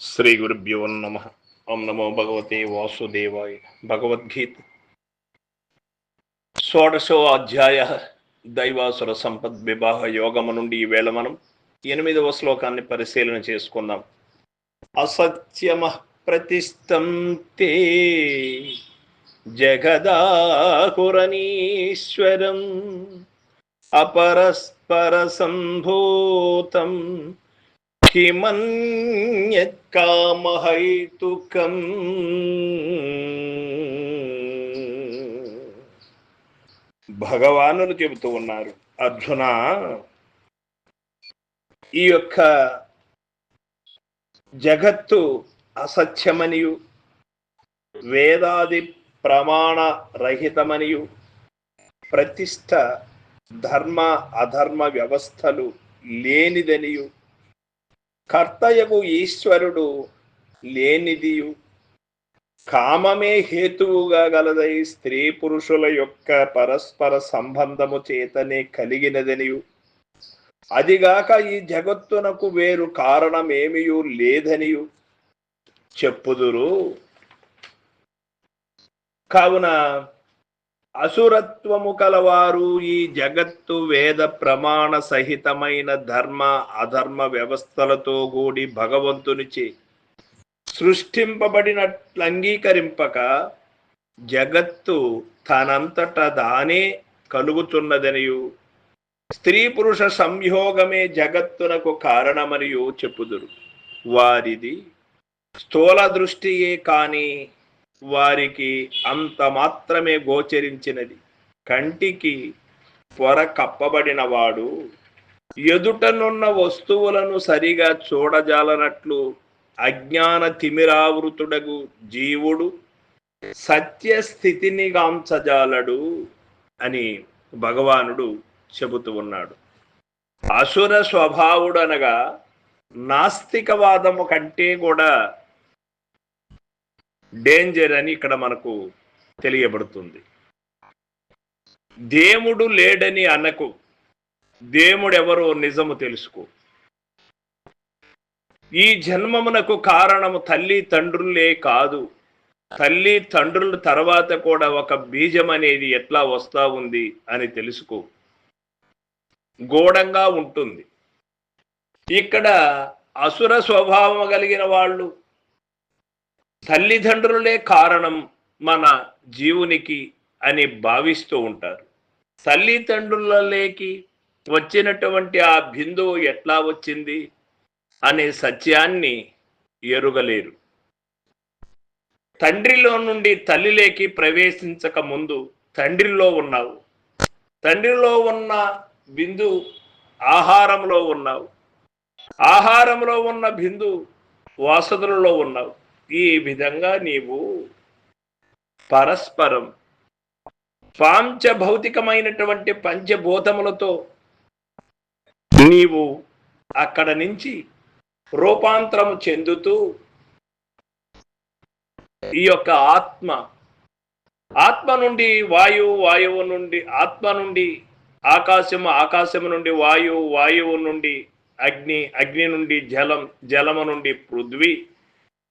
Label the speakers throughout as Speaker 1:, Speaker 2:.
Speaker 1: శ్రీ గురుభ్యో నమ. ఓం నమో భగవతే వాసుదేవాయ భగవద్గీత. షోడశో అధ్యాయ దైవాసుర సంపద్ వివాహ యోగము నుండి ఈవేళ మనం ఎనిమిదవ శ్లోకాన్ని పరిశీలన చేసుకుందాం. అసత్యమ ప్రతిష్టం తే జగదాకురనీశ్వరం అపరస్పర సంభూతం కిమన్యత్కామహైతుకం భగవానులు చెబుతూ ఉన్నారు అర్జున ఈ యొక్క జగత్తు అసత్యమనియు వేదాది ప్రమాణ రహితమనియు ప్రతిష్ట ధర్మ అధర్మ వ్యవస్థలు లేనిదనియు. కర్తయగు ఈశ్వరుడు లేనిదియు. కామమే హేతువుగా గలదై స్త్రీ పురుషుల యొక్క పరస్పర సంబంధము చేతనే కలిగినదనియు. అదిగాక ఈ జగత్తునకు వేరు కారణమేమియు లేదనియు. చెప్పుదురు. కావున అసురత్వము కలవారు ఈ జగత్తు వేద ప్రమాణ సహితమైన ధర్మ అధర్మ వ్యవస్థలతో కూడి భగవంతునిచే సృష్టింపబడినట్లు అంగీకరింపక జగత్తు తనంతట దానే కలుగుతున్నదనియు. స్త్రీ పురుష సంయోగమే జగత్తునకు కారణమనియు చెప్పుదురు. వారిది స్థూల దృష్టియే కానీ వారికి అంత మాత్రమే గోచరించినది. కంటికి పొర కప్పబడినవాడు ఎదుటనున్న వస్తువులను సరిగా చూడజాలనట్లు అజ్ఞాన తిమిరావృతుడగు జీవుడు సత్యస్థితిని గాంచజాలడు అని భగవానుడు చెబుతూ ఉన్నాడు. అసుర స్వభావుడు అనగా నాస్తికవాదము కంటే కూడా డేంజర్ అని ఇక్కడ మనకు తెలియబడుతుంది. దేవుడు లేడని అనకు. దేవుడెవరో నిజము తెలుసుకో. ఈ జన్మమునకు కారణము తల్లి తండ్రులే కాదు. తల్లి తండ్రుల తర్వాత కూడా ఒక బీజం అనేది ఎట్లా వస్తా ఉంది అని తెలుసుకో. గోడంగా ఉంటుంది. ఇక్కడ అసుర స్వభావం కలిగిన వాళ్ళు తల్లిదండ్రులే కారణం మన జీవునికి అని భావిస్తూ ఉంటారు. తల్లిదండ్రులలోకి వచ్చినటువంటి ఆ బిందువు ఎట్లా వచ్చింది అనే సత్యాన్ని ఎరుగలేరు. తండ్రిలో నుండి తల్లిలేకి ప్రవేశించక ముందు తండ్రిలో ఉన్నావు. తండ్రిలో ఉన్న బిందు ఆహారంలో ఉన్నావు. ఆహారంలో ఉన్న బిందు వాసతులలో ఉన్నావు. ఈ విధంగా నీవు పరస్పరం పాంచ భౌతికమైనటువంటి పంచభూతములతో నీవు అక్కడ నుంచి రూపాంతరము చెందుతూ ఈ యొక్క ఆత్మ ఆత్మ నుండి వాయువు వాయువు నుండి ఆత్మ నుండి ఆకాశము ఆకాశము నుండి వాయువు వాయువు నుండి అగ్ని అగ్ని నుండి జలం జలము నుండి పృథ్వీ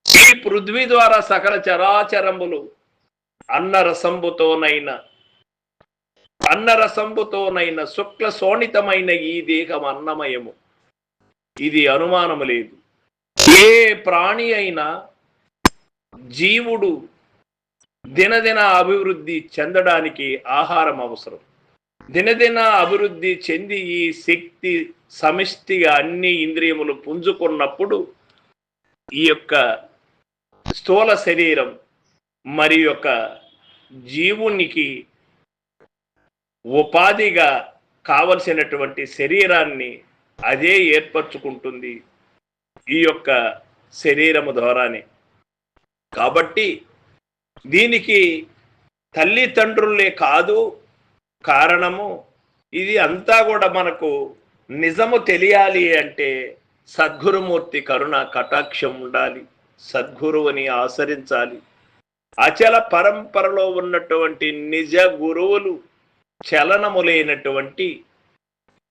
Speaker 1: ఈ పృథ్వీ ద్వారా సకల చరాచరములు అన్నరసంబుతోనైన అన్నరసంబుతోనైన శుక్ల శోణితమైన ఈ దేహం అన్నమయము. ఇది అనుమానము లేదు. ఏ ప్రాణి అయినా జీవుడు దినదిన అభివృద్ధి చెందడానికి ఆహారం అవసరం. దినదిన అభివృద్ధి చెంది ఈ శక్తి సమిష్టిగా అన్ని ఇంద్రియములు పుంజుకున్నప్పుడు ఈ యొక్క స్థూల శరీరం మరి యొక్క జీవునికి ఉపాధిగా కావలసినటువంటి శరీరాన్ని అదే ఏర్పరచుకుంటుంది ఈ యొక్క శరీరము ద్వారానే. కాబట్టి దీనికి తల్లిదండ్రులే కాదు కారణము ఇది అంతా కూడా మనకు నిజము తెలియాలి అంటే సద్గురుమూర్తి కరుణ కటాక్షం ఉండాలి. సద్గురువుని ఆచరించాలి. అచల పరంపరలో ఉన్నటువంటి నిజ గురువులు చలనములైనటువంటి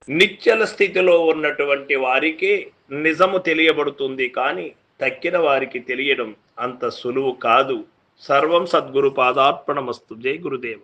Speaker 1: నిచ్చల స్థితిలో ఉన్నటువంటి వారికే నిజము తెలియబడుతుంది కానీ తక్కిన వారికి తెలియడం అంత సులువు కాదు. సర్వం సద్గురు పాదార్పణమస్తు. జై గురుదేవ.